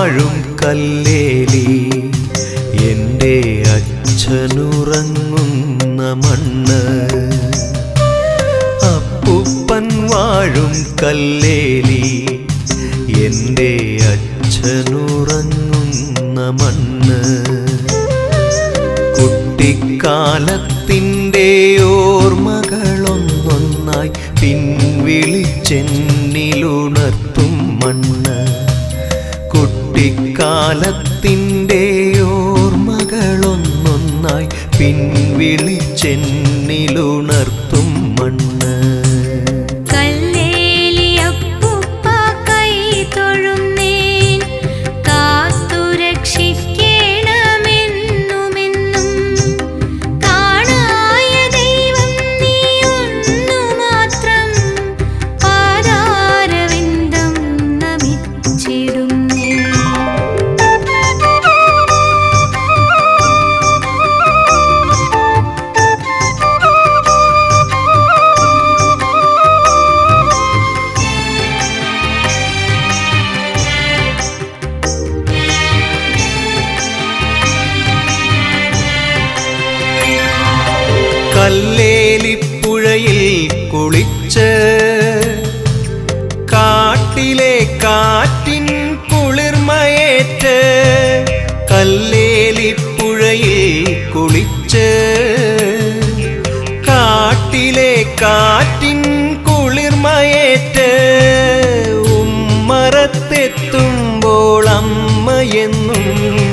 വാഴും കല്ലേലി എന്റെ അച്ഛനുറങ്ങുന്ന മണ്ണ്. അപ്പുപ്പൻ വാഴും കല്ലേലി എന്റെ അച്ഛനുറങ്ങുന്ന മണ്ണ്. കുട്ടിക്കാലത്തിന്റെ ഓർമ്മ കുട്ടിക്കാലത്തിന്റെ ഓർമ്മകളൊന്നൊന്നായി പിൻവിളിച്ചെന്നിലുണർത്തും മണ്ണ്. ഉമ്മറത്തെത്തുമ്പോൾ അമ്മയെന്നും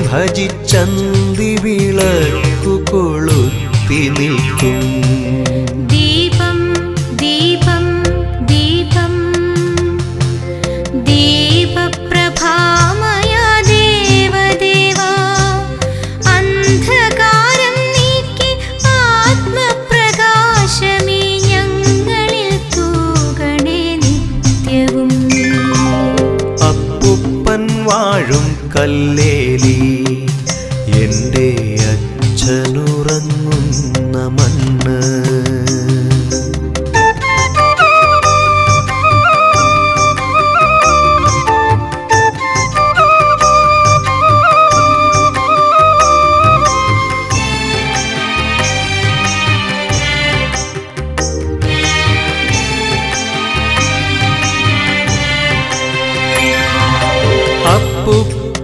ഭജിച്ചന്തി വിളക്കു വാഴും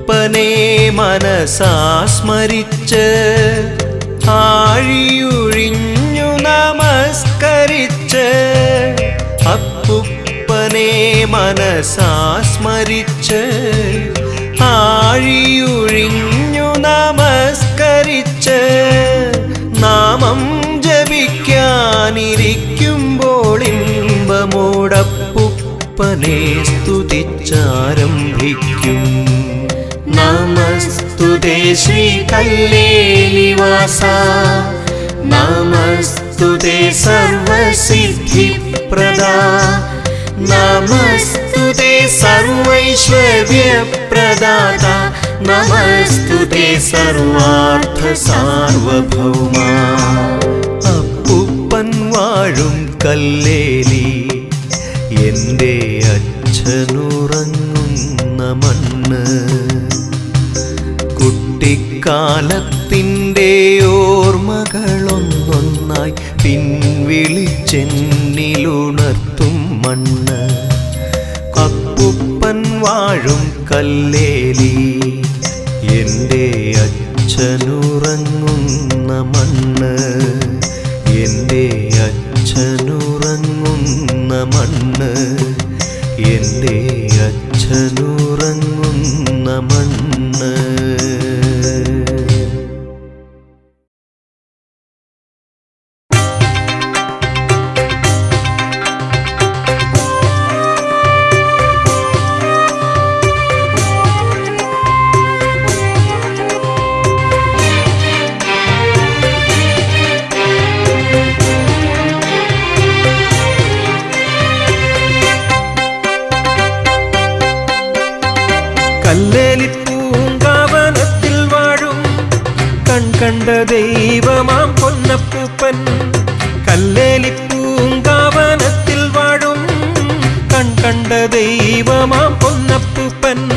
അപ്പുപ്പനെ മനസാസ്മരിച്ച് ആഴിയൊഴിഞ്ഞു നമസ്കരിച്ച് അപ്പുപ്പനെ മനസാസ്മരിച്ച് ആഴിയൊഴിഞ്ഞു നമസ്കരിച്ച് നാമം ജപിക്കാനിരിക്കുമ്പോൾ ഇമ്പമോടപ്പുപ്പനെ സ്തുതിച്ചാരംഭിക്കും. नमस्तु ते श्रीकल्लेलिवासा नमस्तु ते सर्वसिद्धिप्रदा। नमस्तु ते सर्वैश्वर्यप्रदाता। नमस्तु ते सर्वार्थसार्वभौमा। सार्वभौमा अप्पुपन्वाडुं कल्लेली കുട്ടിക്കാലത്തിന്റെ ഓർമ്മകളൊന്നൊന്നായി പിൻവിളിച്ചെന്നിലുണർത്തും മണ്ണ്. കപ്പുപ്പൻ വാഴും കല്ലേലി എന്റെ അച്ഛനുറങ്ങുന്ന മണ്ണ്. എന്റെ അച്ഛനുറങ്ങുന്ന മണ്ണ്. എന്റെ അച്ഛനുറങ്ങുന്ന മണ്ണ്. കല്ലേലി പൂങ്കാവനത്തിൽ വാഴും കൺകണ്ട ദൈവമാം പൊന്നപ്പൂപ്പൻ. കല്ലേലി പൂങ്കാവനത്തിൽ വാഴും കൺകണ്ട ദൈവമാം പൊന്നപ്പൂപ്പൻ.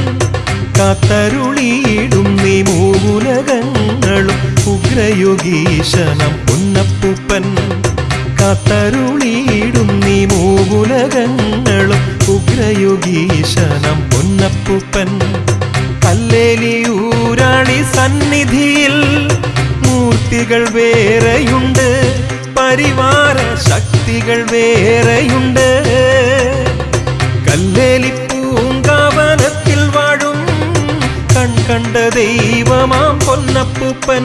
കാത്തരുളിയിടും നീ മൂലകങ്ങളും ഉഗ്രയോഗീശനം പൊന്നപ്പൂപ്പൻ. കാത്തരുളിയിടും നീ മൂവുലകങ്ങളും ഉഗ്രയുഗീശനം പൊന്നപ്പൂപ്പൻ. കല്ലേലിയൂരാണി സന്നിധിയിൽ മൂർത്തികൾ വേറെയുണ്ട് പരിവാര ശക്തികൾ വേറെയുണ്ട്. കല്ലേലി പൂങ്കാവനത്തിൽ വാഴും കൺകണ്ട ദൈവമാം പൊന്നപ്പൂപ്പൻ.